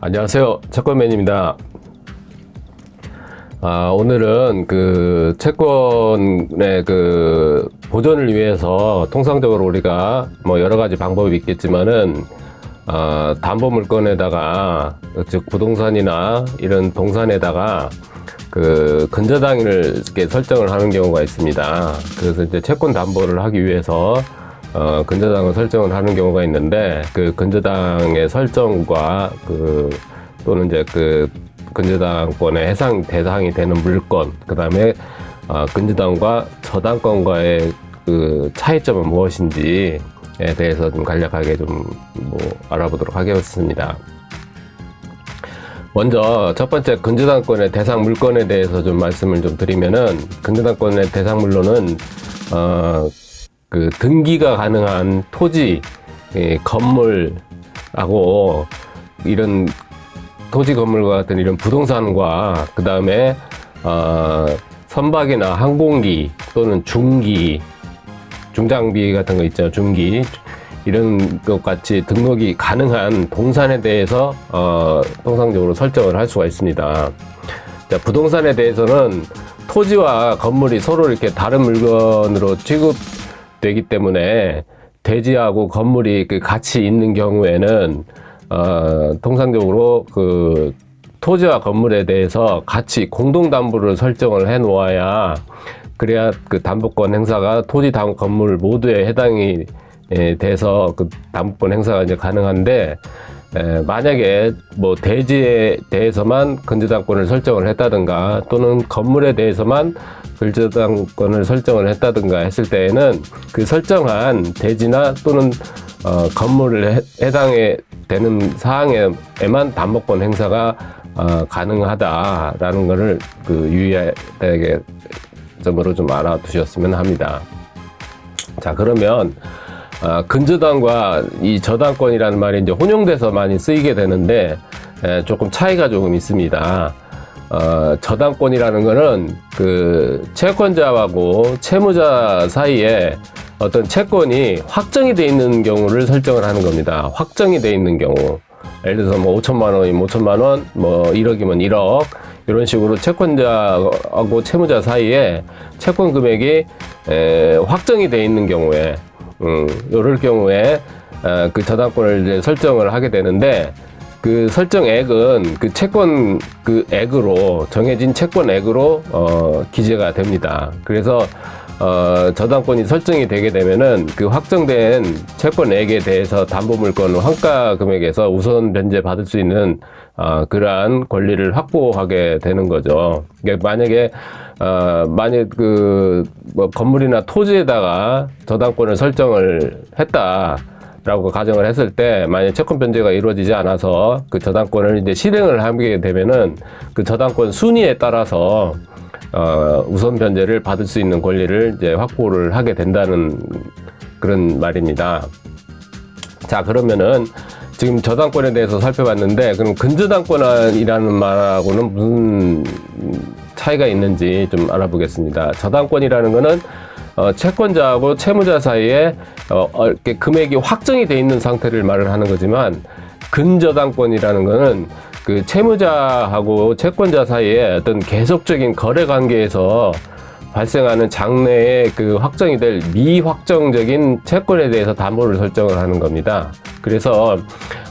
안녕하세요. 채권맨입니다. 아, 오늘은 그 채권의 그 보존을 위해서 통상적으로 우리가 뭐 여러 가지 방법이 있겠지만은 아, 담보 물건에다가 즉 부동산이나 이런 동산에다가 그 근저당을 설정을 하는 경우가 있습니다. 그래서 이제 채권 담보를 하기 위해서 어, 근저당을 설정을 하는 경우가 있는데 그 근저당의 설정과 그 또는 이제 그 근저당권의 해상 대상이 되는 물건 그다음에 어, 근저당과 저당권과의 그 차이점은 무엇인지에 대해서 좀 간략하게 좀 뭐 알아보도록 하겠습니다. 먼저 첫 번째 근저당권의 대상 물건에 대해서 좀 말씀을 좀 드리면은 근저당권의 대상 물로는 어, 그 등기가 가능한 토지, 예, 건물하고 이런 토지 건물과 같은 이런 부동산과 그 다음에 어, 선박이나 항공기 또는 중기, 중장비 같은 거 있죠, 중기 이런 것 같이 등록이 가능한 동산에 대해서 어, 통상적으로 설정을 할 수가 있습니다. 자, 부동산에 대해서는 토지와 건물이 서로 이렇게 다른 물건으로 취급 되기 때문에 대지하고 건물이 그 같이 있는 경우에는 어, 통상적으로 그 토지와 건물에 대해서 같이 공동 담보를 설정을 해 놓아야 그래야 그 담보권 행사가 토지 담 건물 모두에 해당이 에 돼서 그 담보권 행사가 이제 가능한데 에, 만약에 뭐 대지에 대해서만 근저당권을 설정을 했다든가 또는 건물에 대해서만 근저당권을 설정을 했다든가 했을 때에는 그 설정한 대지나 또는 어, 건물을 해, 해당에 되는 사항에만 담보권 행사가 어, 가능하다라는 것을 그 유의하게 점으로 좀 알아두셨으면 합니다. 자 그러면 아, 근저당과 이 저당권이라는 말이 이제 혼용돼서 많이 쓰이게 되는데 에, 조금 차이가 조금 있습니다. 어, 저당권이라는 거는 그 채권자하고 채무자 사이에 어떤 채권이 확정이 돼 있는 경우를 설정을 하는 겁니다. 확정이 돼 있는 경우. 예를 들어서 뭐 5천만 원이면 5천만 원, 뭐 1억이면 1억 이런 식으로 채권자하고 채무자 사이에 채권 금액이 에, 확정이 돼 있는 경우에 음, 이럴 경우에 어, 그 저당권을 이제 설정을 하게 되는데 그 설정액은 그 채권 그 액으로 정해진 채권액으로 어, 기재가 됩니다. 그래서 어, 저당권이 설정이 되게 되면은 그 확정된 채권액에 대해서 담보물권 환가 금액에서 우선 변제 받을 수 있는 어, 그러한 권리를 확보하게 되는 거죠. 그러니까 만약에 어, 만약 그 뭐 건물이나 토지에다가 저당권을 설정을 했다. 라고 가정을 했을 때 만약 채권 변제가 이루어지지 않아서 그 저당권을 이제 실행을 하게 되면은 그 저당권 순위에 따라서 어, 우선 변제를 받을 수 있는 권리를 이제 확보를 하게 된다는 그런 말입니다. 자 그러면은 지금 저당권에 대해서 살펴봤는데 그럼 근저당권이라는 말하고는 무슨 차이가 있는지 좀 알아보겠습니다. 저당권이라는 거는 어, 채권자하고 채무자 사이에 어, 어, 이렇게 금액이 확정이 돼 있는 상태를 말을 하는 거지만 근저당권이라는 거는 그 채무자하고 채권자 사이에 어떤 계속적인 거래 관계에서 발생하는 장래에 그 확정이 될 미확정적인 채권에 대해서 담보를 설정을 하는 겁니다. 그래서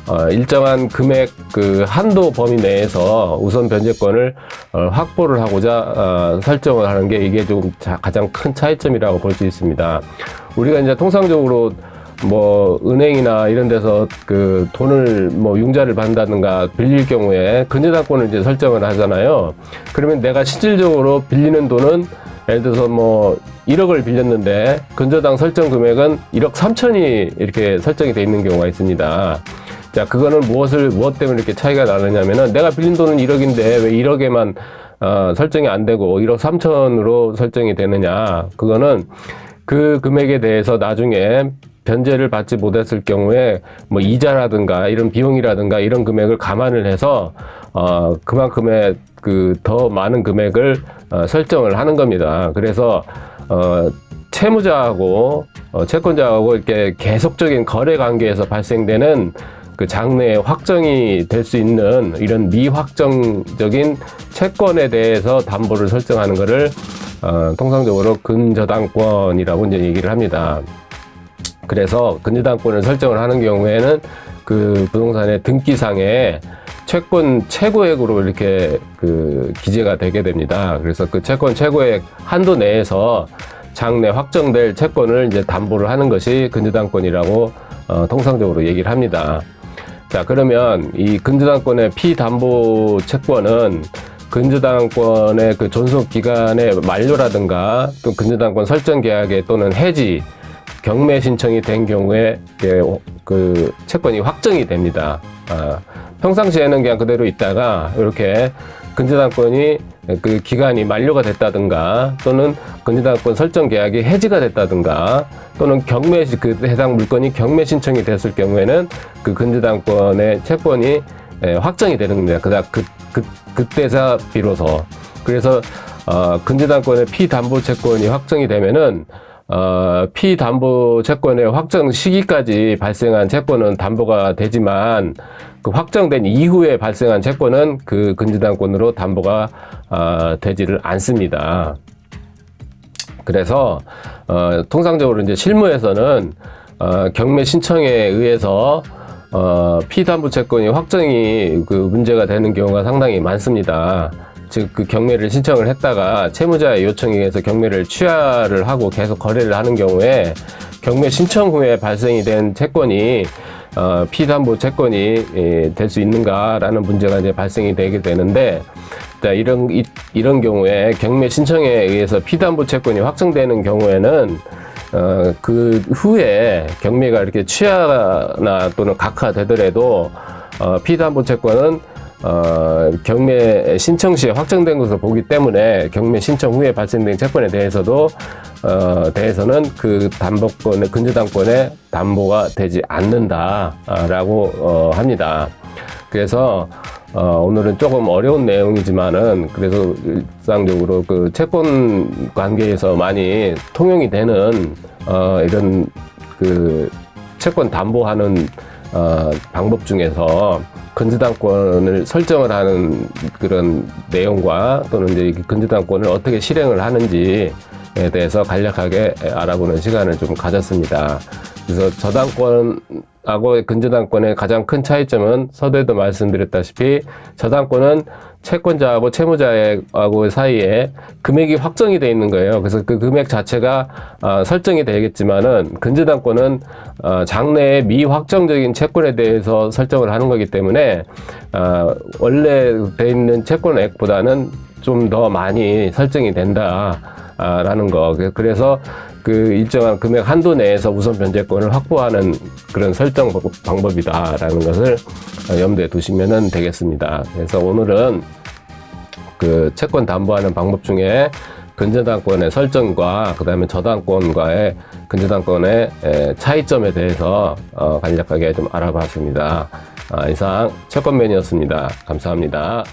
어, 일정한 금액 그 한도 범위 내에서 우선 변제권을 어, 확보를 하고자 어, 설정을 하는 게 이게 좀 자, 가장 큰 차이점이라고 볼 수 있습니다. 우리가 이제 통상적으로 뭐 은행이나 이런 데서 그 돈을 뭐 융자를 받는다든가 빌릴 경우에 근저당권을 이제 설정을 하잖아요. 그러면 내가 실질적으로 빌리는 돈은 예를 들어서 뭐 1억을 빌렸는데 근저당 설정 금액은 1억 3천이 이렇게 설정이 돼 있는 경우가 있습니다. 자, 그거는 무엇을 무엇 때문에 이렇게 차이가 나느냐면은 내가 빌린 돈은 1억인데 왜 1억에만 어, 설정이 안 되고 1억 3천으로 설정이 되느냐? 그거는 그 금액에 대해서 나중에 변제를 받지 못했을 경우에 뭐 이자라든가 이런 비용이라든가 이런 금액을 감안을 해서 어 그만큼의 그 더 많은 금액을 어, 설정을 하는 겁니다. 그래서 어 채무자하고 어, 채권자하고 이렇게 계속적인 거래 관계에서 발생되는 그 장래에 확정이 될 수 있는 이런 미확정적인 채권에 대해서 담보를 설정하는 것을 어, 통상적으로 근저당권이라고 이제 얘기를 합니다. 그래서 근저당권을 설정을 하는 경우에는 그 부동산의 등기상에 채권 최고액으로 이렇게 그 기재가 되게 됩니다. 그래서 그 채권 최고액 한도 내에서 장래 확정될 채권을 이제 담보를 하는 것이 근저당권이라고 어, 통상적으로 얘기를 합니다. 자, 그러면 이 근저당권의 피담보 채권은 근저당권의 그 존속 기간의 만료라든가 또 근저당권 설정 계약에 또는 해지 경매 신청이 된 경우에 그 채권이 확정이 됩니다. 아, 평상시에는 그냥 그대로 있다가 이렇게 근저당권이 그 기간이 만료가 됐다든가 또는 근저당권 설정 계약이 해지가 됐다든가 또는 경매 시- 그 해당 물건이 경매 신청이 됐을 경우에는 그 근저당권의 채권이 예, 확정이 되는 겁니다. 그다 그, 그 그때서 비로소 그래서 어, 근저당권의 피담보 채권이 확정이 되면은 어, 피담보 채권의 확정 시기까지 발생한 채권은 담보가 되지만 그 확정된 이후에 발생한 채권은 그 근저당권으로 담보가 어, 되지를 않습니다. 그래서 어, 통상적으로 이제 실무에서는 어, 경매 신청에 의해서 어, 피담보 채권이 확정이 그 문제가 되는 경우가 상당히 많습니다. 즉 그 경매를 신청을 했다가 채무자의 요청에 의해서 경매를 취하를 하고 계속 거래를 하는 경우에 경매 신청 후에 발생이 된 채권이 어, 피담보 채권이 예, 될수 있는가라는 문제가 이제 발생이 되게 되는데 자, 이런 이, 이런 경우에 경매 신청에 의해서 피담보 채권이 확정되는 경우에는 어, 그 후에 경매가 이렇게 취하나 또는 각하되더라도 어, 피담보 채권은 어, 경매 신청 시에 확정된 것으로 보기 때문에 경매 신청 후에 발생된 채권에 대해서도 어, 대해서는 그 담보권의 근저당권의 담보가 되지 않는다라고 어, 합니다. 그래서 어, 오늘은 조금 어려운 내용이지만은 그래서 일상적으로 그 채권 관계에서 많이 통용이 되는 어, 이런 그 채권 담보하는 어, 방법 중에서 근저당권을 설정을 하는 그런 내용과 또는 이제 이 근저당권을 어떻게 실행을 하는지에 대해서 간략하게 알아보는 시간을 좀 가졌습니다. 그래서 저당권 하고 근저당권의 가장 큰 차이점은 서두에도 말씀드렸다시피 저당권은 채권자하고 채무자하고 사이에 금액이 확정이 돼 있는 거예요. 그래서 그 금액 자체가 어, 설정이 되겠지만은 근저당권은 어, 장래의 미확정적인 채권에 대해서 설정을 하는 거기 때문에 어, 원래 돼 있는 채권액보다는 좀 더 많이 설정이 된다. 아, 라는 거. 그- 그래서 그 일정한 금액 한도 내에서 우선 변제권을 확보하는 그런 설정 방- 방법이다라는 것을 어, 염두에 두시면 되겠습니다. 그래서 오늘은 그 채권 담보하는 방법 중에 근저당권의 설정과 그 다음에 저당권과의 근저당권의 에, 차이점에 대해서 어, 간략하게 좀 알아봤습니다. 아, 이상 채권맨이었습니다. 감사합니다.